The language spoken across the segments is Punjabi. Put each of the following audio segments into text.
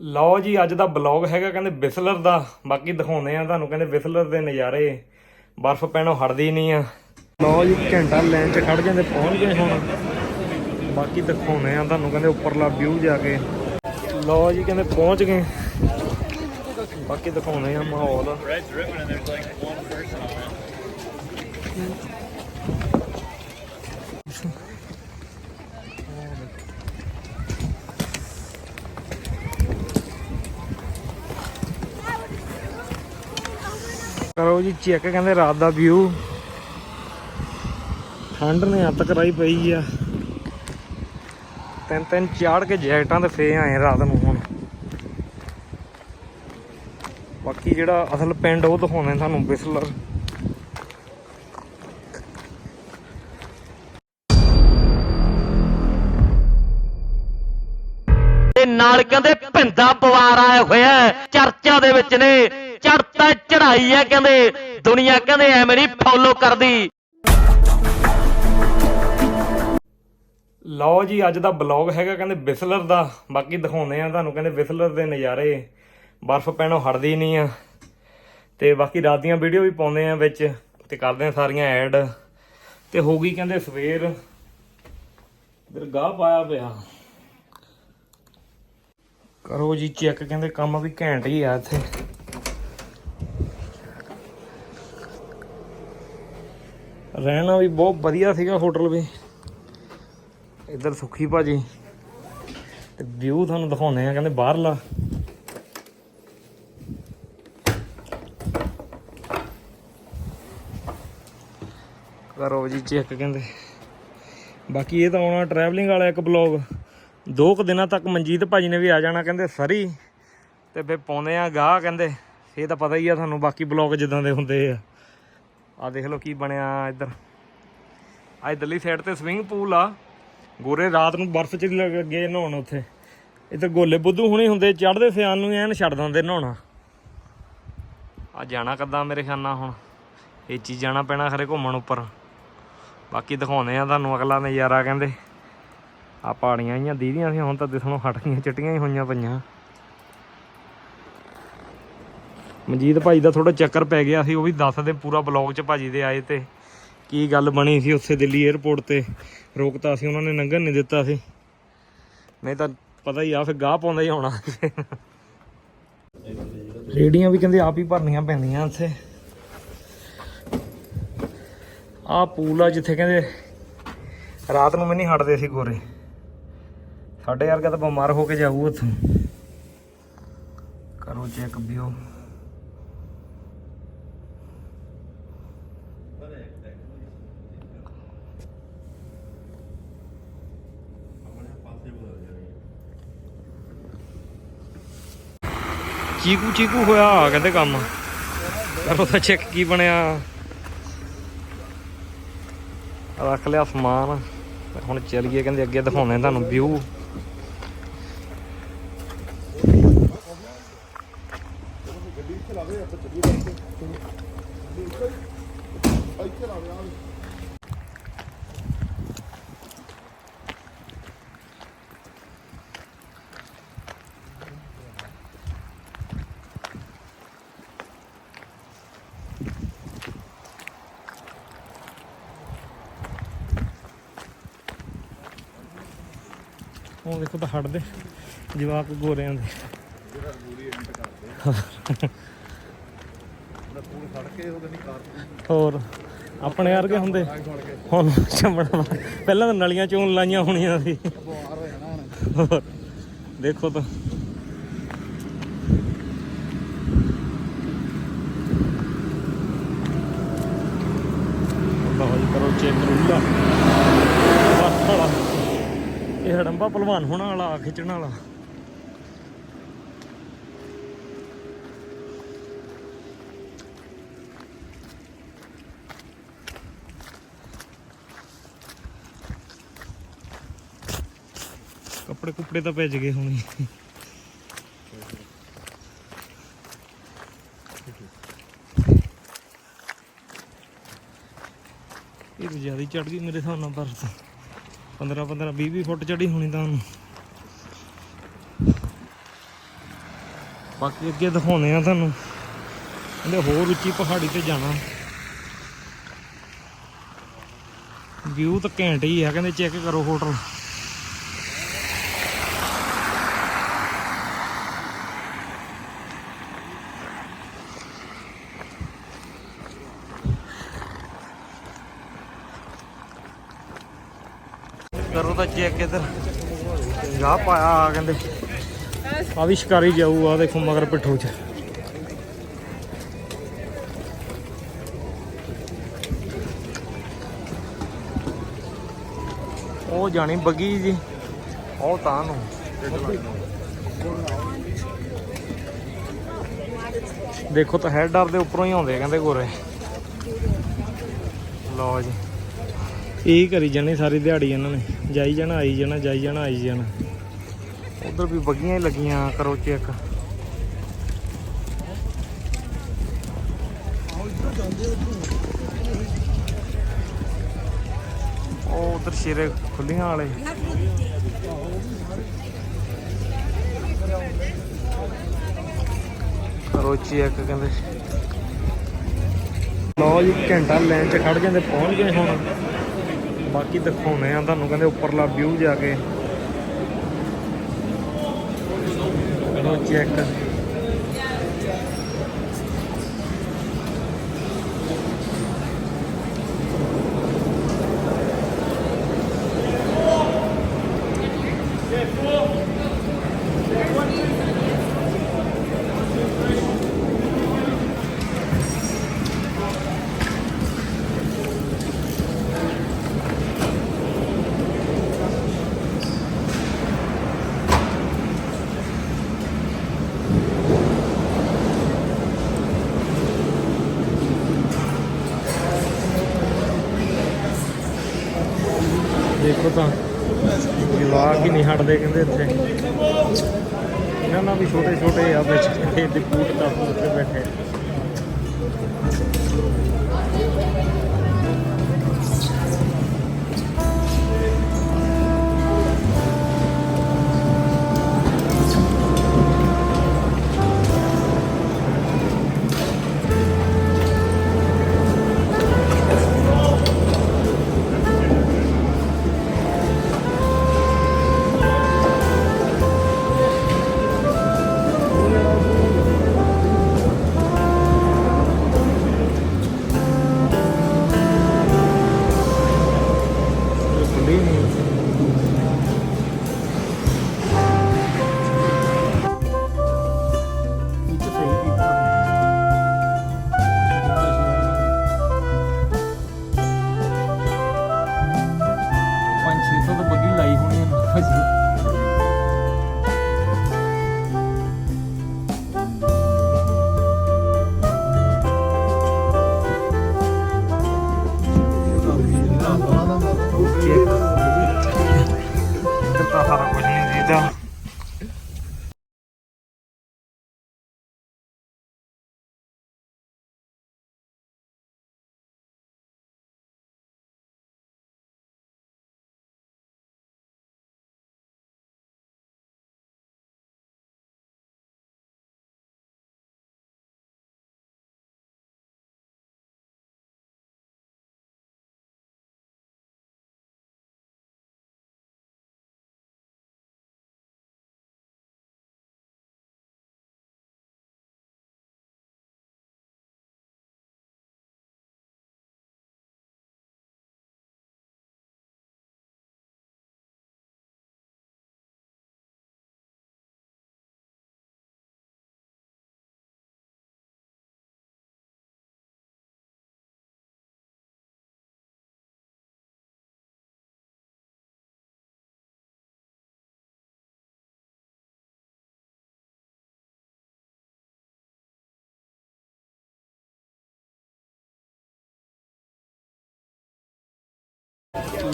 ਲਓ ਜੀ, ਅੱਜ ਦਾ ਬਲੌਗ ਹੈਗਾ ਕਹਿੰਦੇ ਬਿਸਲਰ ਦਾ, ਬਾਕੀ ਦਿਖਾਉਂਦੇ ਆ ਤੁਹਾਨੂੰ, ਕਹਿੰਦੇ ਬਿਸਲਰ ਦੇ ਨਜ਼ਾਰੇ। ਬਰਫ਼ ਪੈਣੋਂ ਹਟਦੀ ਨਹੀਂ ਆ। ਲਓ ਜੀ, ਘੰਟਾ ਲਾਈਨ 'ਚ ਖੜ ਜਾਂਦੇ, ਪਹੁੰਚ ਗਏ ਹੁਣ। ਬਾਕੀ ਦਿਖਾਉਂਦੇ ਆ ਤੁਹਾਨੂੰ, ਕਹਿੰਦੇ ਉੱਪਰਲਾ ਵਿਊ ਜਾ ਕੇ। ਲਓ ਜੀ, ਕਹਿੰਦੇ ਪਹੁੰਚ ਗਏ। ਬਾਕੀ ਦਿਖਾਉਂਦੇ ਆ ਮਾਹੌਲ। ਕਰੋ ਜੀ ਚੈੱਕ ਕਹਿੰਦੇ ਰਾਤ ਦਾ ਵਿਊ ਠੰਡ ਨੇ ਹੱਤ ਕਰਾਈ ਪਈ ਆ। ਤਿੰਨ ਤਿੰਨ ਚਾੜ ਕੇ ਜੈਕਟਾਂ ਤੇ ਫੇ ਆਏ ਰਾਤ ਨੂੰ ਹੁਣ। ਬਾਕੀ ਜਿਹੜਾ ਅਸਲ ਪਿੰਡ ਉਹ ਦਿਖਾਉਂਦੇ ਤੁਹਾਨੂੰ ਬਿਸਲਰ। ਤੇ ਨਾਲ ਕਹਿੰਦੇ ਭਿੰਦਾ ਪਵਾਰ ਆਇਆ ਹੋਇਆ ਚਰਚਾ ਦੇ ਵਿੱਚ ਨੇ। ਚੜਤਾ ਚੜਾਈ ਹੈ ਕਹਿੰਦੇ, ਦੁਨੀਆ ਕਹਿੰਦੇ ਐਵੇਂ ਨਹੀਂ ਫੋਲੋ ਕਰਦੀ। ਲਓ ਜੀ, ਅੱਜ ਦਾ ਬਲੌਗ ਹੈਗਾ ਕਹਿੰਦੇ ਬਿਸਲਰ ਦਾ, ਬਾਕੀ ਦਿਖਾਉਂਦੇ ਆ ਤੁਹਾਨੂੰ ਕਹਿੰਦੇ ਬਿਸਲਰ ਦੇ ਨਜ਼ਾਰੇ। ਬਰਫ਼ ਪੈਣੋਂ ਹਟਦੀ ਨਹੀਂ ਆ। ਤੇ ਬਾਕੀ ਰਾਤ ਦੀਆਂ ਵੀਡੀਓ ਵੀ ਪਾਉਂਦੇ ਆ ਵਿੱਚ, ਤੇ ਕਰਦੇ ਆ ਸਾਰੀਆਂ ਐਡ। ਤੇ ਹੋ ਗਈ ਕਹਿੰਦੇ ਸਵੇਰ। ਇਧਰ ਗਾਹ ਪਾਇਆ ਪਿਆ। ਕਰੋ ਜੀ ਚੈੱਕ ਕਹਿੰਦੇ ਕੰਮ ਵੀ ਘੈਂਟ ਹੀ ਆ ਇੱਥੇ। ਰਹਿਣਾ ਵੀ ਬਹੁਤ ਵਧੀਆ ਸੀਗਾ ਹੋਟਲ ਵੀ। ਇੱਧਰ ਸੁਖੀ ਭਾਜੀ। ਤੇ ਵਿਊ ਤੁਹਾਨੂੰ ਦਿਖਾਉਂਦੇ ਆ ਕਹਿੰਦੇ ਬਾਹਰਲਾ। ਕਰੋ ਜੀ ਚੈੱਕ ਕਹਿੰਦੇ। ਬਾਕੀ ਇਹ ਤਾਂ ਆਉਣਾ ਟਰੈਵਲਿੰਗ ਵਾਲਾ ਇੱਕ ਬਲੌਗ ਦੋ ਕੁ ਦਿਨਾਂ ਤੱਕ ਮਨਜੀਤ ਭਾਜੀ ਨੇ ਵੀ ਆ ਜਾਣਾ ਕਹਿੰਦੇ ਸਰੀ। ਤੇ ਫੇ ਪਾਉਂਦੇ ਆ ਗਾਹ ਕਹਿੰਦੇ। ਇਹ ਤਾਂ ਪਤਾ ਹੀ ਆ ਤੁਹਾਨੂੰ ਬਾਕੀ ਬਲੌਗ ਜਿੱਦਾਂ ਦੇ ਹੁੰਦੇ ਆ। ਆ ਦੇਖ ਲਓ ਕੀ ਬਣਿਆ ਇੱਧਰ। ਆ ਇਧਰਲੀ ਸਾਈਡ ਤੇ ਸਵਿੰਗ ਪੂਲ ਆ। ਗੋਰੇ ਰਾਤ ਨੂੰ ਬਰਫ਼ 'ਚ ਲੱਗੇ ਨਹਾਉਣ ਉੱਥੇ। ਇੱਧਰ ਗੋਲੇ ਬੁੱਧੂ ਹੁਣੇ ਹੁੰਦੇ ਚੜਦੇ ਸਿਆਨ ਨੂੰ ਐਨ ਛੱਡ ਦਿੰਦੇ ਨਹਾਉਣਾ। ਆ ਜਾਣਾ ਕੱਦਾਂ ਮੇਰੇ ਖਿਆਲ ਨਾਲ ਹੁਣ? ਇਹ ਚੀਜ਼ ਜਾਣਾ ਪੈਣਾ ਖਰੇ ਘੁੰਮਣ ਉੱਪਰ। ਬਾਕੀ ਦਿਖਾਉਂਦੇ ਆ ਤੁਹਾਨੂੰ ਅਗਲਾ ਨਜ਼ਾਰਾ, ਕਹਿੰਦੇ। ਆ ਪਹਾੜੀਆਂ ਆਈਆਂ, ਦੀਦੀਆਂ ਸੀ, ਹੁਣ ਤਾਂ ਦਿਸਣੋਂ ਹਟ ਗਈਆਂ, ਚਿੱਟੀਆਂ ਹੀ ਹੋਈਆਂ ਪਈਆਂ। ਮਨਜੀਤ ਭਾਈ ਦਾ ਥੋੜਾ ਚੱਕਰ ਪੈ ਗਿਆ ਸੀ, ਉਹ ਵੀ ਦੱਸਦੇ ਪੂਰਾ ਬਲੌਗ 'ਚ ਭਾਜੀ ਦੇ ਆਏ ਤੇ ਕੀ ਗੱਲ ਬਣੀ ਸੀ ਉੱਥੇ ਦਿੱਲੀ 에ਅਰਪੋਰਟ ਤੇ। ਰੋਕਤਾ ਸੀ, ਉਹਨਾਂ ਨੇ ਲੰਘਣ ਨਹੀਂ ਦਿੱਤਾ ਸੀ। ਨਹੀਂ ਤਾਂ ਪਤਾ ਹੀ ਆ, ਫਿਰ ਗਾਹ ਪਾਉਂਦਾ ਹੀ ਹੋਣਾ। ਰੇੜੀਆਂ ਵੀ ਕਹਿੰਦੇ ਆਪ ਹੀ ਭਰਨੀਆਂ ਪੈਂਦੀਆਂ ਉੱਥੇ ਆਹ ਪੂਲ ਆ ਜਿੱਥੇ ਕਹਿੰਦੇ ਰਾਤ ਨੂੰ ਵੀ ਨਹੀਂ ਹਟਦੇ ਸੀ ਗੋਰੇ। ਸਾਡੇ ਯਾਰ ਤਾਂ ਬਿਮਾਰ ਹੋ ਕੇ ਜਾਊ ਉੱਥੋਂ। ਕਰੋ ਚੈੱਕ ਵੀਓ ਚੀਕੂ ਚੀਕੂ ਹੋਇਆ, ਕਹਿੰਦੇ ਕੰਮ। ਕਰੋ ਤਾਂ ਚੈੱਕ ਕੀ ਬਣਿਆ। ਰੱਖ ਲਿਆ ਸਮਾਨ। ਹੁਣ ਚੱਲੀਏ, ਕਹਿੰਦੇ ਅੱਗੇ ਦਿਖਾਉਂਦੇ ਤੁਹਾਨੂੰ ਵਿਊ ਉਹ ਦੇਖੋ ਤਾਂ ਹਟਦੇ ਜਵਾਕ ਗੋਰਿਆਂ ਦੇ। ਹੋਰ, ਆਪਣੇ ਵਰਗੇ ਹੁੰਦੇ? ਹੁਣ ਚਮੜਾ ਪਹਿਲਾਂ ਤਾਂ ਨਲੀਆਂ ਚੋਂ ਲਾਈਆਂ ਹੋਣੀਆਂ ਸੀ। ਦੇਖੋ ਤਾਂ ਲਓ ਜੀ ਕਰੋ ਚੈੱਕ ਰੁੱਲਾ ਬਸ ਵਾਲਾ ਇਹ ਹੜੰਬਾ ਪਹਿਲਵਾਨ ਹੋਣਾ ਵਾਲਾ ਆ ਖਿੱਚਣ ਵਾਲਾ। ਕੱਪੜੇ ਕੁੱਪੜੇ ਤਾਂ ਭਿੱਜ ਗਏ ਹੁਣ। ਇਹ ਜ਼ਿਆਦਾ ਚੜ ਗਈ ਮੇਰੇ ਹਿਸਾਬ ਨਾਲ ਬਰਫ਼ 15 15 20 20 ਫੁੱਟ ਚੜੀ ਹੋਣੀ ਤਾਂ ਬਾਕੀ ਅੱਗੇ ਦਿਖਾਉਂਦੇ ਆ ਤੁਹਾਨੂੰ। ਕਹਿੰਦੇ ਹੋਰ ਉੱਚੀ ਪਹਾੜੀ ਤੇ ਜਾਣਾ। ਵਿਊ ਤਾਂ ਘੈਂਟ ਹੀ ਆ, ਕਹਿੰਦੇ ਚੈੱਕ ਕਰੋ ਹੋਟਲ ਕਰੋ ਤਾਂ ਚੈੱਕ ਇੱਧਰ। ਗਾ ਪਾਇਆ ਆ, ਕਹਿੰਦੇ। ਆ ਵੀ ਸ਼ਿਕਾਰੀ ਜਾਊ, ਆ ਦੇਖੋ ਮਗਰ ਪਿੱਠੂ ਚ। ਉਹ ਜਾਣੀ ਬੱਗੀ ਜੀ। ਉਹ ਤਾਂ ਨੂੰ। ਦੇਖੋ ਤਾਂ ਹੈਡਰ ਦੇ ਉੱਪਰੋਂ ਹੀ ਆਉਂਦੇ ਕਹਿੰਦੇ ਗੋਰੇ। ਲਓ ਜੀ। ਇਹ ਕਰੀ ਜਾਣੇ ਸਾਰੀ ਦਿਹਾੜੀ ਇਹਨਾਂ ਨੇ। ਜਾਈ ਜਾਣਾ, ਆਈ ਜਾਣਾ, ਜਾਈ ਜਾਣਾ, ਆਈ ਜਾਣਾ। ਉਧਰ ਵੀ ਬੱਗੀਆਂ ਹੀ ਲੱਗੀਆਂ, ਕਰੋ ਚੈੱਕ। ਉਹ ਉਧਰ ਸ਼ੇਰੇ ਖੁੱਲੀਆਂ ਵਾਲੇ। ਕਰੋ ਚੈੱਕ, ਕਹਿੰਦੇ। ਲਓ ਜੀ, ਘੰਟਾ ਲੈਣ 'ਚ ਖੜ ਜਾਂਦੇ, ਪਹੁੰਚ ਗਏ ਹੁਣ। ਬਾਕੀ ਦਿਖਾਉਣੇ ਆ ਤੁਹਾਨੂੰ ਕਹਿੰਦੇ ਉੱਪਰਲਾ ਵਿਊ ਜਾ ਕੇ। ਕਰੋ ਚੈੱਕ ਦੇਖੋ ਛੱਡਦੇ ਕਹਿੰਦੇ ਇੱਥੇ।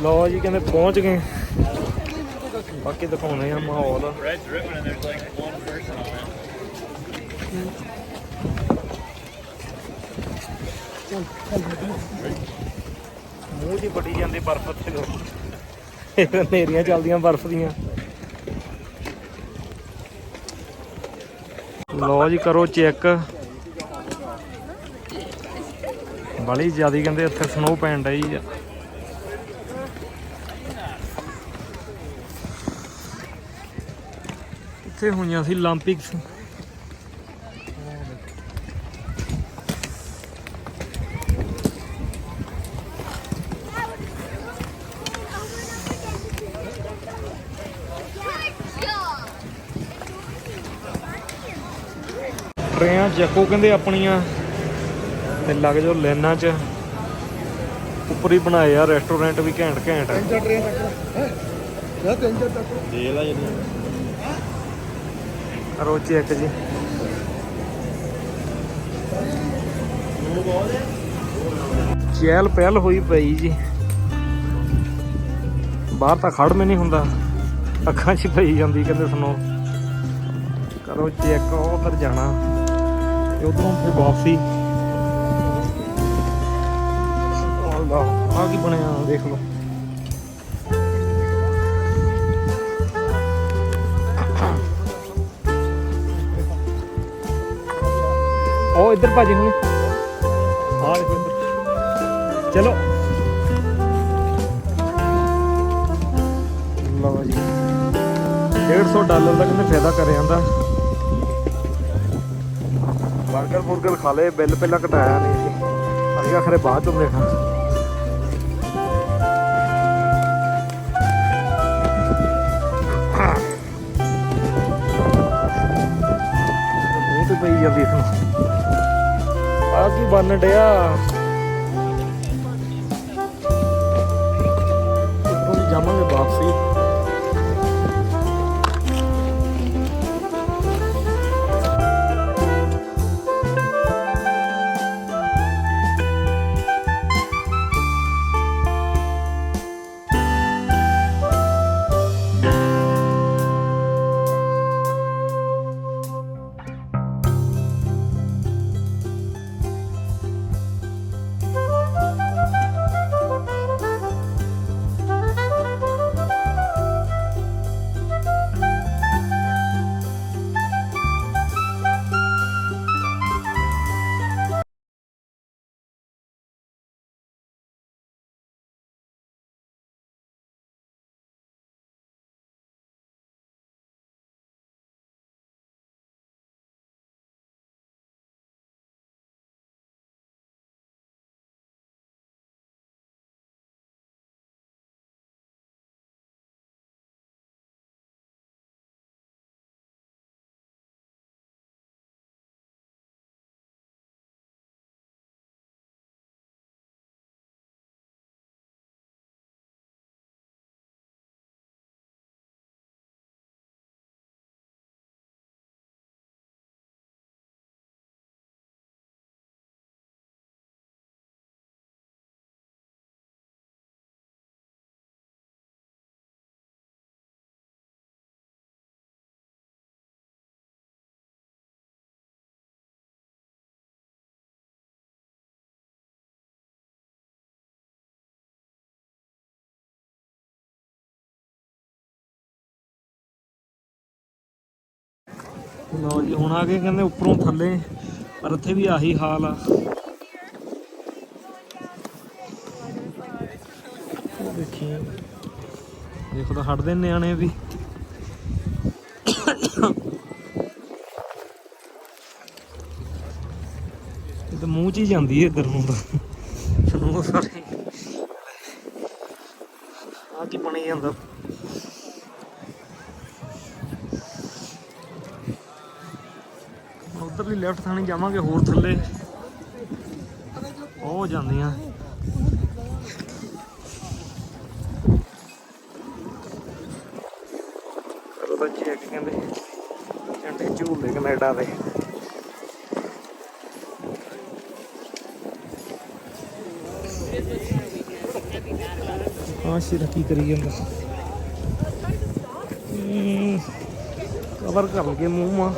ਲੋ ਜੀ, ਕਹਿੰਦੇ ਪਹੁੰਚ ਗਏ। ਬਾਕੀ ਦਿਖਾਉਣੇ ਆ ਮਾਹੌਲ। ਮੂੰਹ ਦੀ ਬੜੀ ਜਾਂਦੀ ਬਰਫ਼ ਤੇ ਇਹ ਨੇਰੀਆਂ ਚੱਲਦੀਆਂ ਬਰਫ਼ ਦੀਆਂ। ਲੋ ਜੀ, ਕਰੋ ਚੈੱਕ। ਬੜੀ ਜ਼ਿਆਦੀ ਕਹਿੰਦੇ ਇੱਥੇ ਸਨੋ ਪੈਣ ਡਈ ਆ। ਇੱਥੇ ਹੋਈਆਂ ਸੀ 올림픽ਸ ਟ੍ਰੇਨਾਂ ਜੱਕੋ ਕਹਿੰਦੇ ਆਪਣੀਆਂ ਤੇ ਲੱਗ ਜਾਓ ਲੈਨਾਂ 'ਚ। ਉੱਪਰ ਹੀ ਬਣਾਏ ਆ ਰੈਸਟੋਰੈਂਟ ਵੀ ਘੈਂਟ ਘੈਂਟ। ਹੈ ਤਿੰਨ ਚਾਰ ਟ੍ਰੇਨ ਹੈ? ਤਿੰਨ ਚਾਰ ਤੱਕ? ਦੇ ਲਾ ਜਿਹੜੀ ਕਰੋ ਚੈੱਕ ਜੀ। ਚਹਿਲ ਪਹਿਲ ਹੋਈ ਪਈ ਜੀ। ਬਾਹਰ ਤਾਂ ਖੜ ਮੇ ਨਹੀਂ ਹੁੰਦਾ। ਅੱਖਾਂ 'ਚ ਪਈ ਜਾਂਦੀ ਕਹਿੰਦੇ ਸੁਣੋ। ਕਰੋ ਚੈੱਕ ਉਧਰ ਜਾਣਾ। ਤੇ ਉਧਰੋਂ ਫਿਰ ਵਾਪਸੀ। ਆਲਾ ਆ ਕੀ ਬਣਿਆ, ਦੇਖ ਲਓ। ਇੱਧਰ ਭਾਜੀ ਹੁਣ ਆ ਦੇਖੋ ਇੱਧਰ ਚਲੋ ਲਓ ਜੀ 150 ਡਾਲਰ ਦਾ ਕਹਿੰਦੇ ਫਾਇਦਾ ਕਰ ਜਾਂਦਾ 버ਗਰ ਬੁਰਗਰ ਖਾ ਲਏ ਬਿੱਲ ਪਹਿਲਾਂ ਕਟਾਇਆ ਨਹੀਂ ਜੀ ਅਸੀਂ ਆਖਰੇ ਬਾਅਦ ਚੋਂ ਦੇਖਾਂ ਮੂੰਹ ਤੇ ਪਈ ਜਾਂਦੀ ਡਿਆ। ਜਾਵਾਂਗੇ ਵਾਪਸੀ। ਲਓ ਜੀ ਹੁਣ ਆ ਕੇ ਕਹਿੰਦੇ ਉੱਪਰੋਂ ਥੱਲੇ ਪਰ ਇੱਥੇ ਵੀ ਆਹੀ ਹਾਲ ਆ। ਦੇਖੀ। ਦੇਖੋ ਤਾਂ ਹਟਦੇ ਨਿਆਣੇ ਵੀ। ਇਹ ਤਾਂ ਮੂੰਹ 'ਚ ਹੀ ਜਾਂਦੀ ਹੈ ਇੱਧਰ ਨੂੰ ਤਾਂ। ਸਾਨੂੰ ਸਾਰੇ ਆ ਕੀ ਬਣੀ ਜਾਂਦਾ। ਹੁਣ ਉਧਰਲੀ ਲੈਫਟ ਥਾਣੀ ਜਾਵਾਂਗੇ ਹੋਰ ਥੱਲੇ। ਉਹ ਜਾਂਦੀਆਂ। ਤਾਂ ਚੈੱਕ ਕਹਿੰਦੇ ਝੰਡੇ ਝੂਲਦੇ ਕੈਨੇਡਾ ਦੇ। ਹਾਂ ਸ਼ੇਰਾ ਕੀ ਕਰੀ ਜਾਂਦਾ। ਕਵਰ ਕਰ ਲਗੇ ਮੂੰਹ ਮਾ।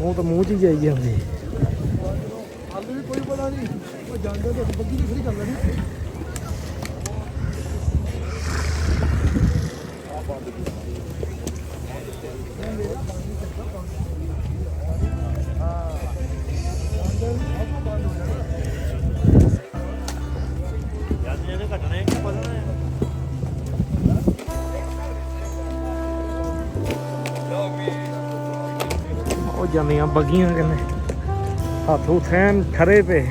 ਮੂੰਹ ਤਾਂ ਮੂੰਹ ਚ ਹੀ ਜਾਈ ਜਾਂਦੇ। ਹਾਲੇ ਵੀ ਕੋਈ ਪਤਾ ਨਹੀਂ। ਉਹ ਜਾਂਦੇ ਤਾਂ ਬੱਗੀ ਦੀ ਖੜੀ ਕਰ ਲੈਣੀ ਜਾਂਦੀਆਂ ਬੱਗੀਆਂ ਕਹਿੰਦੇ ਹੱਥ ਉਠੈਨ ਠਰੇ ਪਏ।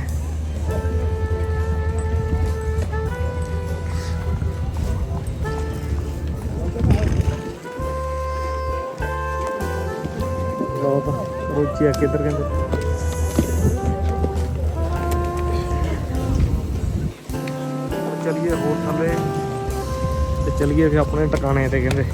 ਬਹੁਤ ਰੋਚੀ ਆ ਕਿੱਧਰ ਕਹਿੰਦੇ। ਚਲਿਏ ਹੋਰ ਥੱਲੇ ਤੇ ਚਲਿਏ ਫਿਰ ਆਪਣੇ ਟਿਕਾਣੇ ਤੇ ਕਹਿੰਦੇ।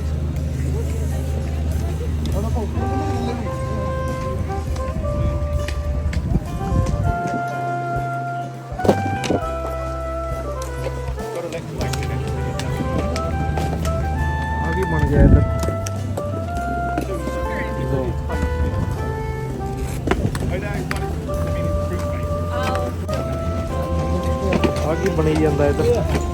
ਬਣੀ ਜਾਂਦਾ ਇੱਧਰ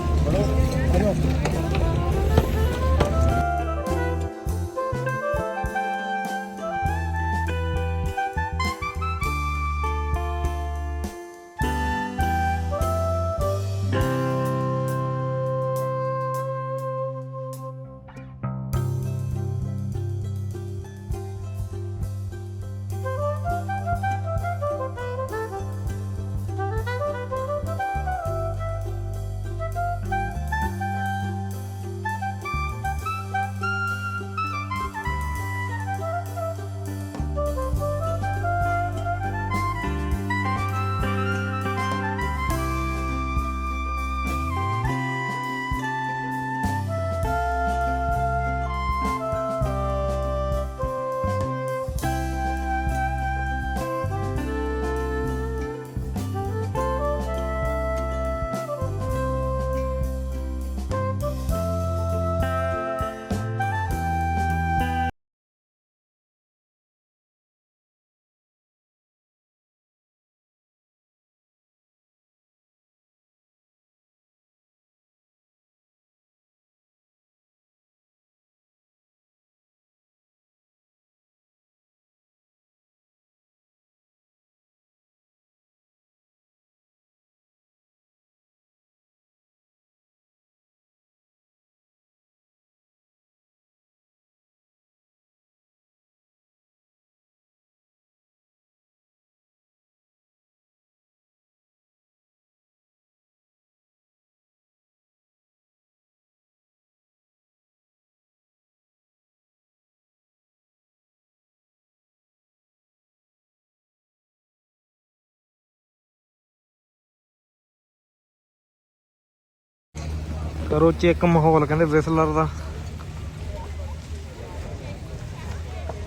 ਕਰੋ ਚੈੱਕ ਮਾਹੌਲ, ਕਹਿੰਦੇ ਵਿਸਲਰ ਦਾ।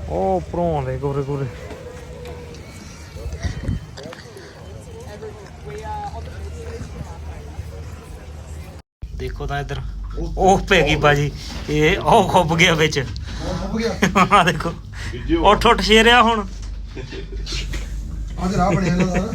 ਉਹ ਉੱਪਰੋਂ ਆਉਂਦੇ ਗੋਰੇ ਗੋਰੇ। ਦੇਖੋ ਤਾਂ ਇੱਧਰ, ਉਹ ਪੈ ਗਈ ਬਾਜੀ। ਇਹ, ਉਹ ਖੁੱਬ ਗਿਆ ਵਿੱਚ। ਹੋ ਗਿਆ ਆ ਦੇਖੋ ਉੱਠ ਉੱਠ ਸ਼ੇਰਿਆ ਹੁਣ। ਅੱਜ ਰਾਹ ਬਣਿਆ ਇਹਨਾਂ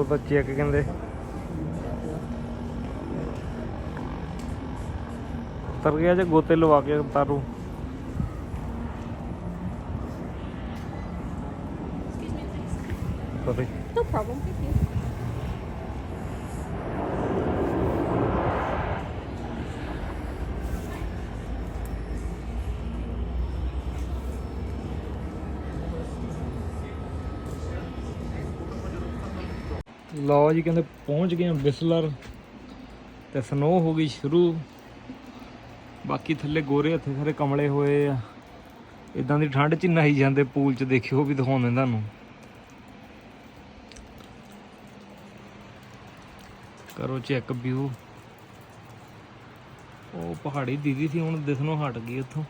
ਨਾ। ਕਰੋ ਤਾਂ ਚੈੱਕ ਕਹਿੰਦੇ ਉਤਰ ਗਿਆ ਜੇ ਗੋਤੇ ਲਵਾ ਕੇ ਉਤਾਰੂ Sorry. No problem. Thank you. ਲਓ ਜੀ, ਕਹਿੰਦੇ ਪਹੁੰਚ ਗਏ ਹਾਂ ਬਿਸਲਰ ਤੇ ਸਨੋ ਹੋ ਗਈ ਸ਼ੁਰੂ। ਬਾਕੀ ਥੱਲੇ ਗੋਰੇ ਹੱਥੇ ਸਾਰੇ ਕਮਲੇ ਹੋਏ ਆ। ਇਦਾਂ ਦੀ ਠੰਡ ਚ ਨਹਾਈ ਜਾਂਦੇ ਪੂਲ ਚ, ਦੇਖਿਓ ਵੀ ਦਿਖਾਉਂਦੇ ਤੁਹਾਨੂੰ। ਕਰੋ ਚੈੱਕ ਵਿਊ ਉਹ ਪਹਾੜੀ ਦੀਦੀ ਸੀ, ਹੁਣ ਦਿਸਣੋਂ ਹਟ ਗਈ ਉੱਥੋਂ।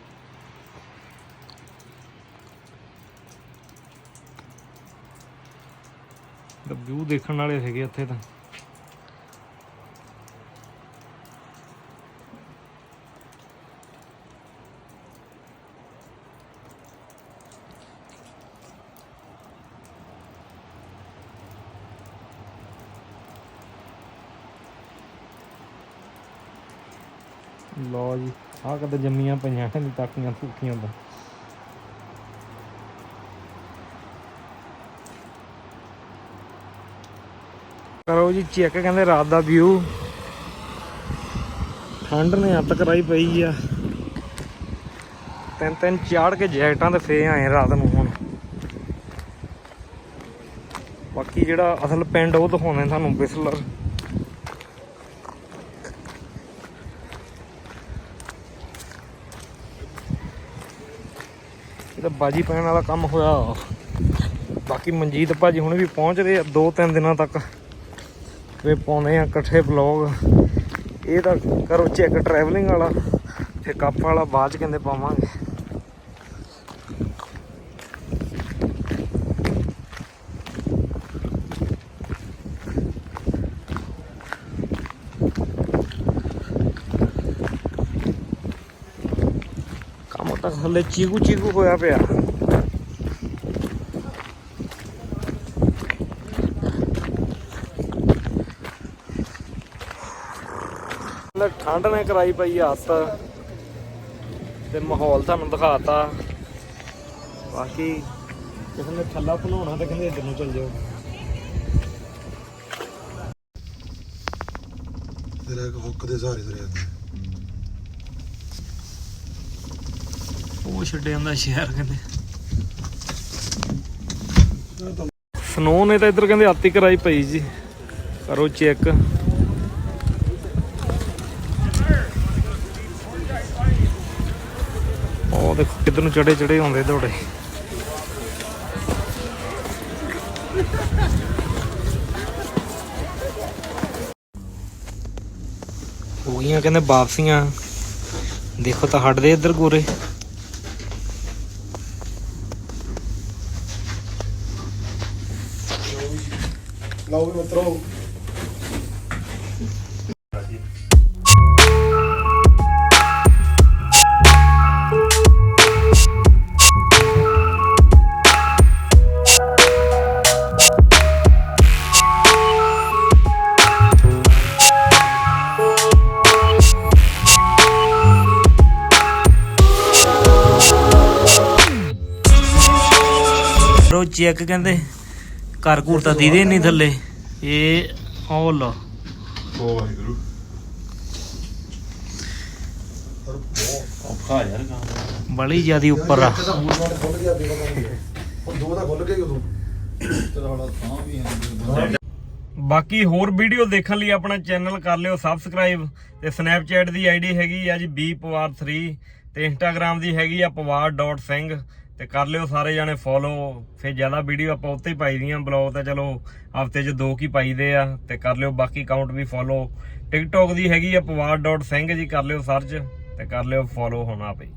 ਇੱਕ ਵਿਊ ਦੇਖਣ ਵਾਲੇ ਹੈਗੇ ਇੱਥੇ ਤਾਂ। ਲੋ ਜੀ ਆ ਕਦੇ ਜੰਮੀਆਂ ਪਈਆਂ ਨੇ ਤਾਕੀਆਂ ਫੂਕੀਆਂ ਤਾਂ। ਕਰੋ ਜੀ ਚੈੱਕ ਕਹਿੰਦੇ ਰਾਤ ਦਾ ਵਿਊ ਠੰਡ ਨੇ ਹੱਤ ਕਰਾਈ ਪਈ ਆ। ਤਿੰਨ ਤਿੰਨ ਚਾੜ ਕੇ ਜੈਕਟਾਂ ਤੇ ਫੇ ਆਏ ਰਾਤ ਨੂੰ ਹੁਣ। ਬਾਕੀ ਜਿਹੜਾ ਅਸਲ ਪਿੰਡ ਉਹ ਦਿਖਾਉਂਦੇ ਤੁਹਾਨੂੰ, ਬਿਸਲਰ। ਇਹ ਬਾਜੀ ਪੈਣ ਵਾਲਾ ਕੰਮ ਹੋਇਆ। ਬਾਕੀ ਮਨਜੀਤ ਭਾਜੀ ਹੁਣ ਵੀ ਪਹੁੰਚ ਰਹੇ ਆ ਦੋ ਤਿੰਨ ਦਿਨਾਂ ਤੱਕ। ਵੇ ਪਾਉਂਦੇ ਆ ਇਕੱਠੇ ਬਲੌਗ ਇਹ ਤਾਂ ਕਰੋ ਚੈੱਕ ਟਰੈਵਲਿੰਗ ਵਾਲਾ, ਤੇ ਕੱਪ ਵਾਲਾ ਬਾਅਦ ਚ ਕਹਿੰਦੇ ਪਾਵਾਂਗੇ। ਕੰਮ ਤਾਂ ਹਲੇ ਚੀਕੂ ਚੀਕੂ ਹੋਇਆ ਪਿਆ। ਲੈ ਠੰਡ ਨੇ ਕਰਾਈ ਪਈ ਆ ਹੱਥ ਤੇ ਮਾਹੌਲ ਤੁਹਾਨੂੰ ਦਿਖਾਤਾ। ਬਾਕੀ ਕਿਸੇ ਨੇ ਥੱਲਾ ਭਲਾਉਣਾ ਤੇ ਕਹਿੰਦੇ ਇੱਧਰ ਨੂੰ ਚੱਲ ਜਾਓ। ਤੇਰਾ ਇੱਕ ਹੁੱਕ ਦੇ ਸਹਾਰੇ ਤੁਰਿਆ ਉਹ ਛੱਡ ਜਾਂਦਾ ਸ਼ਹਿਰ ਕਹਿੰਦੇ ਸਨੋ ਨੇ ਤਾਂ ਇੱਧਰ ਕਹਿੰਦੇ ਆਤੀ ਕਰਾਈ ਪਈ ਜੀ। ਕਰੋ ਚੈੱਕ ਉਹ ਦੇਖੋ ਕਿੱਧਰ ਨੂੰ ਚੜੇ ਚੜੇ ਹੁੰਦੇ ਦੌੜੇ। ਹੋ ਗਈਆਂ ਕਹਿੰਦੇ ਵਾਪਸੀਆਂ। ਦੇਖੋ ਤਾਂ ਹਟਦੇ ਇੱਧਰ ਗੋਰੇ। ਲਓ ਵੀ ਮਿੱਤਰੋ। ਚੈੱਕ ਕਹਿੰਦੇ। ਘਰ ਘੂਰ ਤਾਂ ਦੀਦੇ ਨਹੀਂ ਥੱਲੇ। ਇਹ ਉਹ ਲੋ ਓ ਵਾਹਿਗੁਰੂ। ਔਖਾ ਯਾਰ ਕੰਮ। ਬੜੀ ਜਿਆਦੀ ਉੱਪਰ ਆ। ਇੱਕ ਤਾਂ ਹੁਣ ਵਾਲੇ ਖੁੱਲ ਗਿਆ ਦੇਖ ਉਹ ਦੋ। ਤਾਂ ਖੁੱਲ ਗਏ ਉਦੋਂ। ਤੇਰਾ ਵਾਲਾ ਥਾਂ ਵੀ ਹੈ ਬਾਕੀ ਹੋਰ ਵੀਡੀਓ ਦੇਖਣ ਲਈ ਆਪਣਾ ਚੈਨਲ ਕਰ ਲਿਓ ਸਬਸਕ੍ਰਾਈਬ ਤੇ ਸਨੈਪਚੈਟ ਦੀ ਆਈਡੀ ਹੈਗੀ ਆ ਜੀ bpawar3 ਤੇ ਇੰਸਟਾਗ੍ਰam ਦੀ ਹੈਗੀ ਆ pawar.ਸਿੰਘ ਤੇ ਕਰ ਲਿਓ ਸਾਰੇ ਜਾਣੇ ਫੋਲੋ ਫਿਰ ਜ਼ਿਆਦਾ ਵੀਡੀਓ ਆਪਾਂ ਉੱਤੇ ਹੀ ਪਾਈ ਦੀਆਂ ਬਲੌਗ ਤਾਂ ਚਲੋ ਹਫ਼ਤੇ 'ਚ ਦੋ ਕੀ ਪਾਈਦੇ ਆ, ਤੇ ਕਰ ਲਿਓ, ਬਾਕੀ ਅਕਾਊਂਟ ਵੀ ਫੋਲੋ ਟਿਕਟੌਕ ਦੀ ਹੈਗੀ ਆ pawar.ਸਿੰਘ ਜੀ, ਕਰ ਲਿਓ ਸਰਚ ਤੇ ਕਰ ਲਿਓ ਫੋਲੋ ਹੋਣਾ ਪਈ